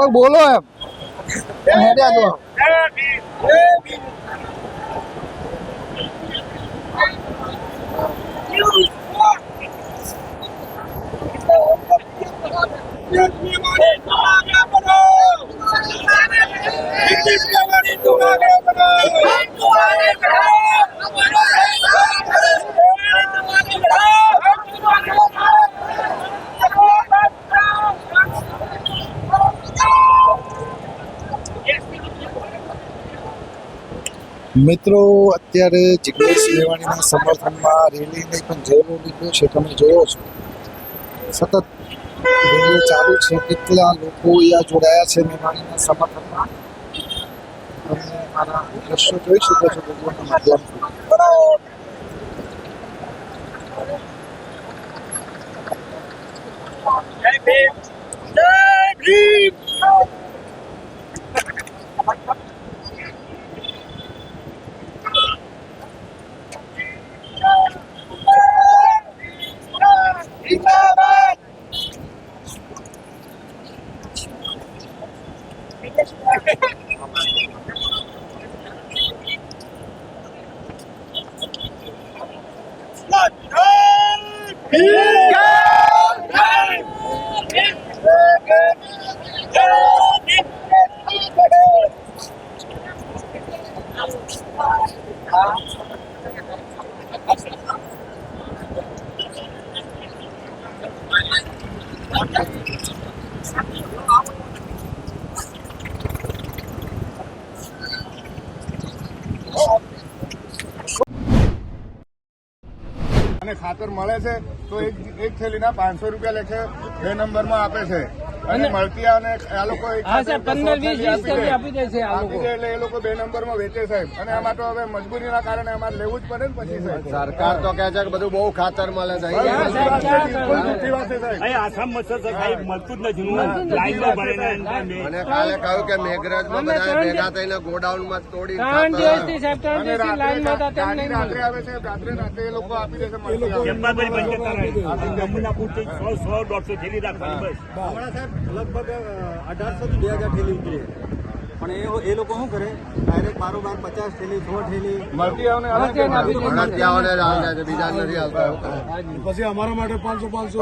કોઈ બોલો એમ. હેડ્યા મિત્રો, અત્યારે જિગ્નેશ મેવાણીના સમર્થનમાં રેલી નહીં પણ જેવો નીકળ્યો છે. તમે જોયો છો. સતત રેલી ચાલુ છે. કેટલા લોકો અહીંયા જોડાયા છે મેવાણીના સમર્થનમાં? તમે મારા દ્રશ્યો જોઈ શકો છો વિડીયોના માધ્યમથી. અને ખાતર મળે છે તો એક એક થેલીના પાંચસો રૂપિયા લેખે બે નંબરમાં આપે છે. અને મળતી અને આ લોકો હા, સાહેબ, પંદર, સો વીસ, આપી આપી દે છે આ લોકો. એટલે એ લોકો બે નંબરમાં વેચે સાહેબ. અને આમાં તો હવે મજબૂરીના કારણે અમારે લેવું જ પડે ને પછી સાહેબ. સરકાર તો કહે છે કે બધું બહુ ખાતર મળે છે. આસામ મચ્છર સાહેબ મળતું જ નથી. ભરેલા કાલે કહ્યું કે મેઘરાજમાં બધા ભેગા થઈને ગોડાઉનમાં તોડી ત્રણ દિવસથી સાહેબ ત્રણ અને દિવસથી રાત્રે લાઈનમાં હતા તેમ નહીં રાત્રે આવે છે રાત્રે રાત્રે એ લોકો આપી દે છે. જમવાભાઈ બંધ કરતા રહે પૂરતી સો સો દોઢસો થેલી રાખવાની બસ. સાહેબ લગભગ અઢારસોથી બે હજાર થેલી ઉતરી પણ એ એ લોકો શું કરે? ડાયરેક્ટ બારોબાર પચાસ થેલી સો થેલી. ને ને પછી અમારા માટે પાંચસો પાંચસો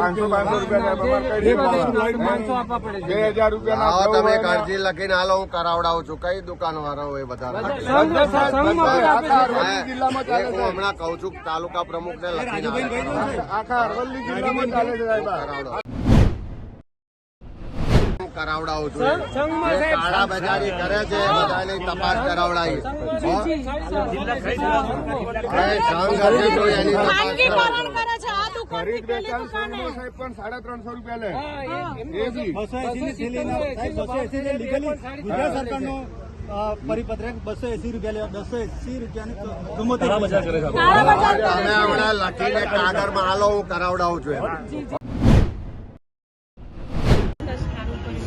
બે હજાર રૂપિયા તમે કાળજી અરજી લખીને હાલો હું કરાવડાવું છું. કઈ દુકાન વાળા હોય બધા હમણાં કહું છું તાલુકા પ્રમુખને લખીને લખી આખા અરવલ્લી જિલ્લામાં ચાલે છે સાહેબ. આ. કરાવડાવો. છું. કાળા બજારી કરે છે બધાની તપાસ કરાવડાવી. ખરીદ વેચાણ સંઘનો સાહેબ પણ સાડા ત્રણસો રૂપિયા લે. ગુજરાત સરકારનો અ, પરિપત્ર બસો એસી રૂપિયા લેવા બસો એસી રૂપિયાની બજાર તમે હમણાં લખીને કાગળમાં હાલો હું કરાવડાવું છું એમ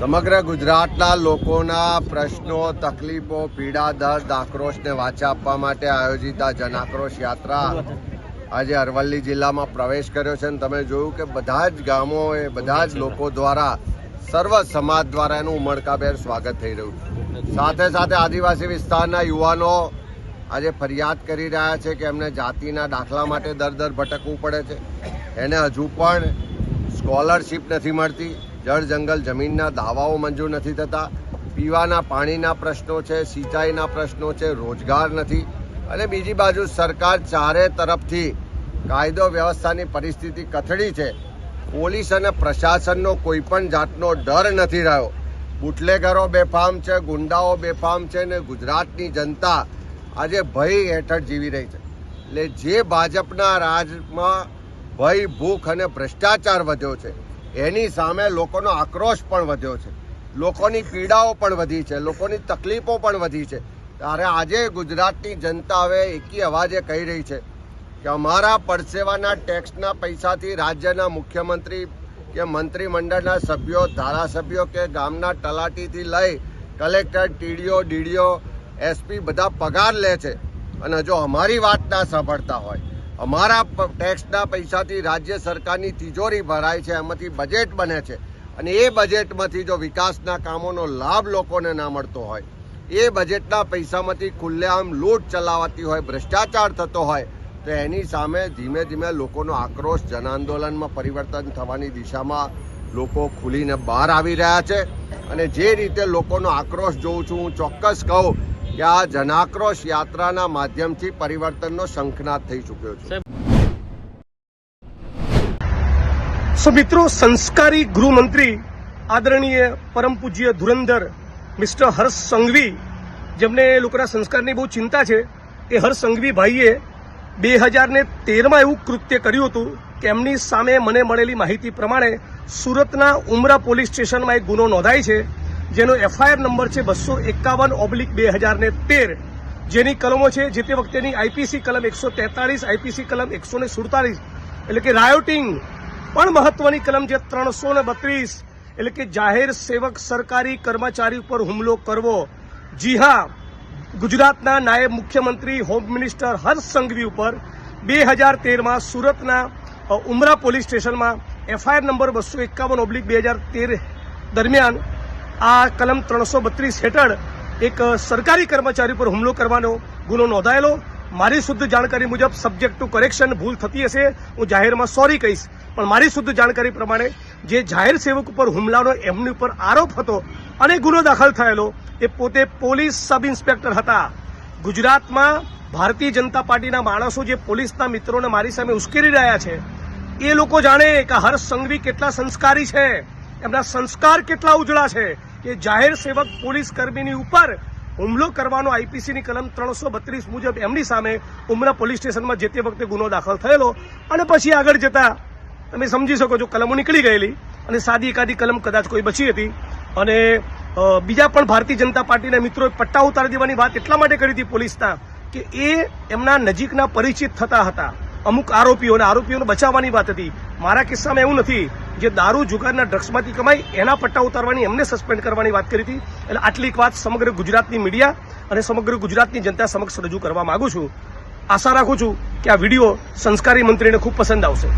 સમગ્ર ગુજરાતના લોકોના પ્રશ્નો, તકલીફો, પીડા, દર્દ, આક્રોશને વાચા આપવા માટે આયોજિત આ જનાક્રોશ યાત્રા આજે અરવલ્લી જિલ્લામાં પ્રવેશ કર્યો છે અને તમે જોયું કે બધા જ ગામોએ, બધા જ લોકો દ્વારા સર્વ સમાજ દ્વારા એનું ઉમળકાભેર સ્વાગત થઈ રહ્યું છે. સાથે સાથે આદિવાસી વિસ્તારના યુવાનો આજે ફરિયાદ કરી રહ્યા છે કે એમને જાતિના દાખલા માટે દર દર ભટકવું પડે છે. એને હજુ પણ સ્કોલરશીપ નથી મળતી. જળ જંગલ જમીનના દાવાઓ મંજૂર નથી થતા, પીવાના પાણીના પ્રશ્નો છે, સિંચાઈના પ્રશ્નો છે, રોજગાર નથી. અને બીજી બાજુ સરકાર ચારે તરફથી કાયદો વ્યવસ્થાની પરિસ્થિતિ કથળી છે. પોલીસ અને પ્રશાસનનો કોઈ પણ જાતનો ડર નથી રહ્યો. બુટલેગરો બેફામ છે, ગુંડાઓ બેફામ છે ને ગુજરાતની જનતા આજે ભય હેઠળ જીવી રહી છે. એટલે જે ભાજપના રાજમાં ભય, ભૂખ અને ભ્રષ્ટાચાર વધ્યો છે એની સામે લોકોનો આક્રોશ પણ વધ્યો છે. લોકોની પીડાઓ પણ વધી છે. લોકોની તકલીફો પણ વધી છે. ત્યારે આજે ગુજરાતની જનતા હવે એકી અવાજે કહી રહી છે કે અમારા પરસેવાના ટેક્સના પૈસાથી રાજ્યના મુખ્યમંત્રી કે મંત્રીમંડળના સભ્યો, ધારાસભ્યો કે ગામના તલાટીથી લઈ કલેક્ટર, ટીડીઓ, ડીડીઓ, એસપી બધા પગાર લે છે. અને જો અમારી વાત ના સાંભળતા હોય અમારા ટેક્સના પૈસાથી રાજ્ય સરકારની તિજોરી ભરાય છે, એમાંથી બજેટ બને છે. અને એ બજેટમાંથી જો વિકાસના કામોનો લાભ લોકોને ના મળતો હોય, એ બજેટના પૈસામાંથી ખુલ્લેઆમ લૂંટ ચલાવાતી હોય, ભ્રષ્ટાચાર થતો હોય, તો એની સામે ધીમે ધીમે લોકોનો આક્રોશ જન આંદોલનમાં પરિવર્તન થવાની દિશામાં લોકો ખુલીને બહાર આવી રહ્યા છે. અને જે રીતે લોકોનો આક્રોશ જોઉં છું, હું ચોક્કસ કહું કે આ જનાક્રોશ યાત્રાના માધ્યમથી પરિવર્તનનો શંખનાદ થઈ ચૂક્યો છે. સો મિત્રો, સંસ્કારી ગૃહમંત્રી આદરણીય પરમ પૂજ્ય ધુરંધર મિસ્ટર હર્ષ સંઘવી, જેમને લોકોના સંસ્કારની બહુ ચિંતા છે, એ હર્ષ સંઘવી ભાઈએ બે હજાર ને તેરમાં એવું કૃત્ય કર્યું હતું કે એમની સામે મને મળેલી માહિતી પ્રમાણે સુરતના ઉમરા પોલીસ સ્ટેશનમાં એક ગુનો નોંધાય છે. જેનો એફઆઈઆર નંબર છે બસો એકાવન ઓબ્લિક બે હજાર ને તેર. જેની કલમો છે જે તે વખતેની આઈપીસી કલમ એકસો તેતાળીસ આઈપીસી કલમ એકસો ને સુડતાલીસ એટલે કે રાયોટિંગ પણ મહત્વની કલમ છે ત્રણસો ને બત્રીસ. એટલે કે જાહેર સેવક સરકારી કર્મચારી ઉપર હુમલો કરવો. જી હા, ગુજરાતના નાયબ મુખ્યમંત્રી, હોમ મિનિસ્ટર હર્ષ સંઘવી ઉપર બે હજાર તેરમાં સુરતના ઉમરા પોલીસ સ્ટેશનમાં એફઆઈઆર નંબર બસો એકાવન ઓબ્લિક બે હજાર તેર દરમિયાન આ કલમ ત્રણસો બત્રીસ હેઠળ એક સરકારી કર્મચારી પર હુમલો કરવાનો ગુનો નોંધાયેલો. મારી શુદ્ધ જાણકારી મુજબ સબ્જેક્ટ ટુ કરેક્શન ભૂલ થતી હશે. હું જાહેરમાં સોરી કહીશ. પણ મારી શુદ્ધ જાણકારી પ્રમાણે જે જાહેર સેવક ઉપર હુમલાનો એમની ઉપર આરોપ હતો અને ગુનો દાખલ થયેલો, એ પોતે પોલીસ સબ ઇન્સ્પેક્ટર હતા. ગુજરાતમાં ભારતીય જનતા પાર્ટીના માણસો જે પોલીસના મિત્રોને મારી સામે ઉશ્કેરી રહ્યા છે, એ લોકો જાણે કે હર્ષ સંઘવી કેટલા સંસ્કારી છે, એમના સંસ્કાર કેટલા ઉજળા છે કે જાહેર સેવક પોલીસ કર્મીની ઉપર હુમલો કરવાનો આઈપીસીની કલમ ત્રણસો બત્રીસ મુજબ એમની સામે ઉમરા પોલીસ સ્ટેશનમાં જે તે વખતે ગુનો દાખલ થયેલો. અને પછી આગળ જતા તમે સમજી શકો છો કલમો નીકળી ગયેલી અને સાદી એકાદી કલમ કદાચ કોઈ બચી હતી. અને બીજા પણ ભારતીય જનતા પાર્ટીના મિત્રોએ પટ્ટા ઉતારી દેવાની વાત એટલા માટે કરી હતી પોલીસના કે એ એમના નજીકના પરિચિત થતા હતા. અમુક આરોપીઓને આરોપીઓને બચાવવાની વાત હતી. મારા કિસ્સામાં એવું નથી. જે દારૂ જુગારના ડ્રગ્સમાંથી કમાઈ, એના પટ્ટા ઉતારવાની, એમને સસ્પેન્ડ કરવાની વાત કરી હતી. એટલે આટલી વાત સમગ્ર ગુજરાતની મીડિયા અને સમગ્ર ગુજરાતની જનતા સમક્ષ રજૂ કરવા માગું છું. આશા રાખું છું કે આ વીડિયો સંસ્કારી મંત્રીને ખૂબ પસંદ આવશે.